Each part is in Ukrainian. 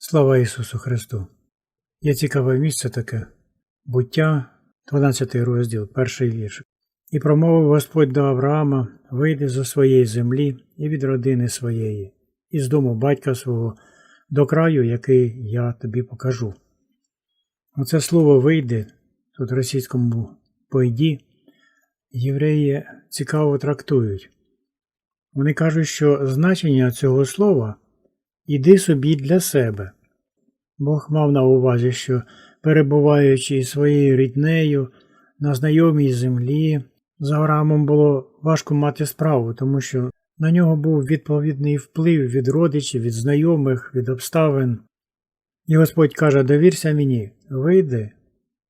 Слава Ісусу Христу! Є цікаве місце таке буття, 12 розділ, перший вірш. І промовив Господь до Авраама, вийди зо своєї землі і від родини своєї, і з дому батька свого, до краю, який я тобі покажу. Оце слово вийди, тут російському пойді, євреї цікаво трактують. Вони кажуть, що значення цього слова іди собі для себе. Бог мав на увазі, що, перебуваючи своєю ріднею на знайомій землі, з Авраамом було важко мати справу, тому що на нього був відповідний вплив від родичів, від знайомих, від обставин. І Господь каже: довірся мені, вийди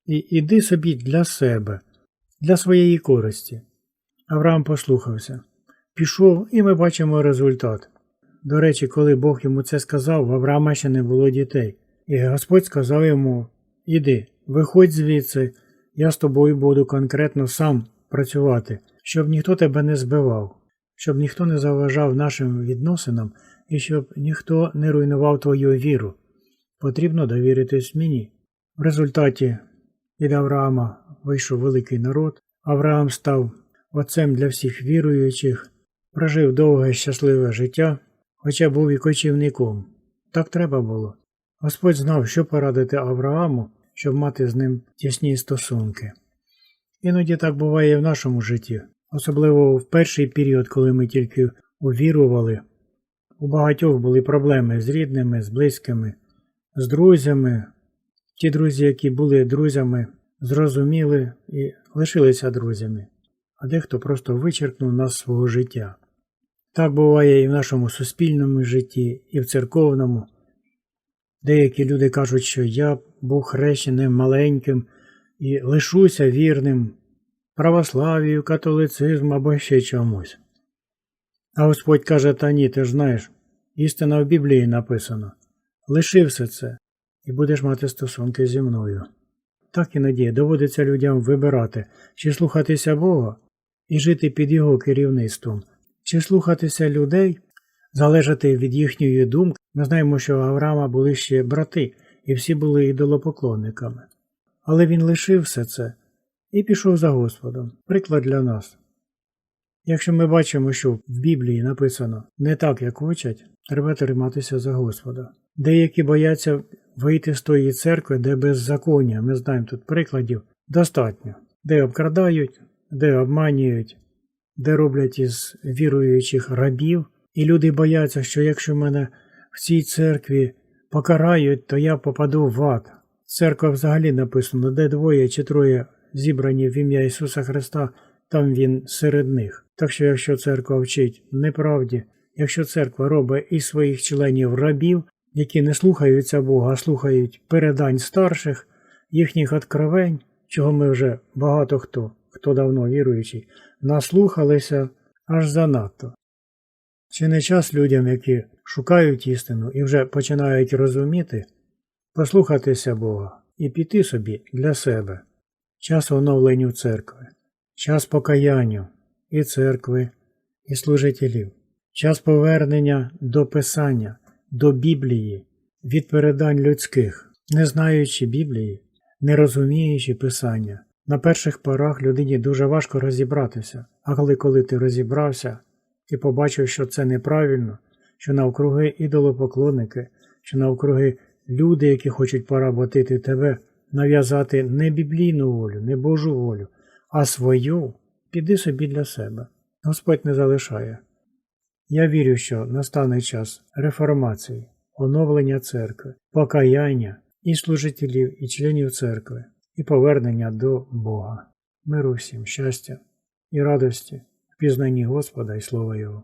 і іди собі для себе, для своєї користі. Авраам послухався. Пішов, і ми бачимо результат. До речі, коли Бог йому це сказав, в Авраама ще не було дітей. І Господь сказав йому: Іди, виходь звідси, я з тобою буду конкретно сам працювати, щоб ніхто тебе не збивав, щоб ніхто не заважав нашим відносинам і щоб ніхто не руйнував твою віру. Потрібно довіритись мені. В результаті від Авраама вийшов великий народ. Авраам став отцем для всіх віруючих, прожив довге щасливе життя, хоча був і кочівником. Так треба було. Господь знав, що порадити Аврааму, щоб мати з ним тісні стосунки. Іноді так буває і в нашому житті, особливо в перший період, коли ми тільки увірували. У багатьох були проблеми з рідними, з близькими, з друзями. Ті друзі, які були друзями, зрозуміли і лишилися друзями, а дехто просто вичеркнув нас свого життя. Так буває і в нашому суспільному житті, і в церковному. Деякі люди кажуть, що я був хрещеним маленьким і лишуся вірним православію, католицизму або ще чомусь. А Господь каже, та ні, ти ж знаєш, істина в Біблії написано лиши все це і будеш мати стосунки зі мною. Так іноді доводиться людям вибирати, чи слухатися Бога і жити під Його керівництвом, чи слухатися людей, залежати від їхньої думки. Ми знаємо, що у Авраама були ще брати, і всі були ідолопоклонниками. Але він лишив все це і пішов за Господом. Приклад для нас. Якщо ми бачимо, що в Біблії написано не так, як хочуть, треба триматися за Господа. Деякі бояться вийти з тої церкви, де беззаконня, ми знаємо тут прикладів, достатньо, де обкрадають, де обманюють, де роблять із віруючих рабів, і люди бояться, що якщо мене в цій церкві покарають, то я попаду в ад. Церква взагалі написано, де двоє чи троє зібрані в ім'я Ісуса Христа, там Він серед них. Так що, якщо церква вчить неправді, якщо церква робить із своїх членів рабів, які не слухаються Бога, а слухають передань старших, їхніх откровень, чого ми вже багато хто, хто давно віруючий, наслухалися аж занадто. Чи не час людям, які шукають істину і вже починають розуміти, послухатися Бога і піти собі для себе, час оновленню церкви, час покаянню і церкви, і служителів, час повернення до Писання, до Біблії, від передань людських, не знаючи Біблії, не розуміючи Писання. На перших порах людині дуже важко розібратися, а коли коли ти розібрався, ти побачив, що це неправильно, що навкруги ідолопоклонники, що навкруги люди, які хочуть поработити тебе, нав'язати не біблійну волю, не Божу волю, а свою, піди собі для себе. Господь не залишає. Я вірю, що настане час реформації, оновлення церкви, покаяння і служителів, і членів церкви, і повернення до Бога, миру всім, щастя і радості в пізнанні Господа і Слова Його.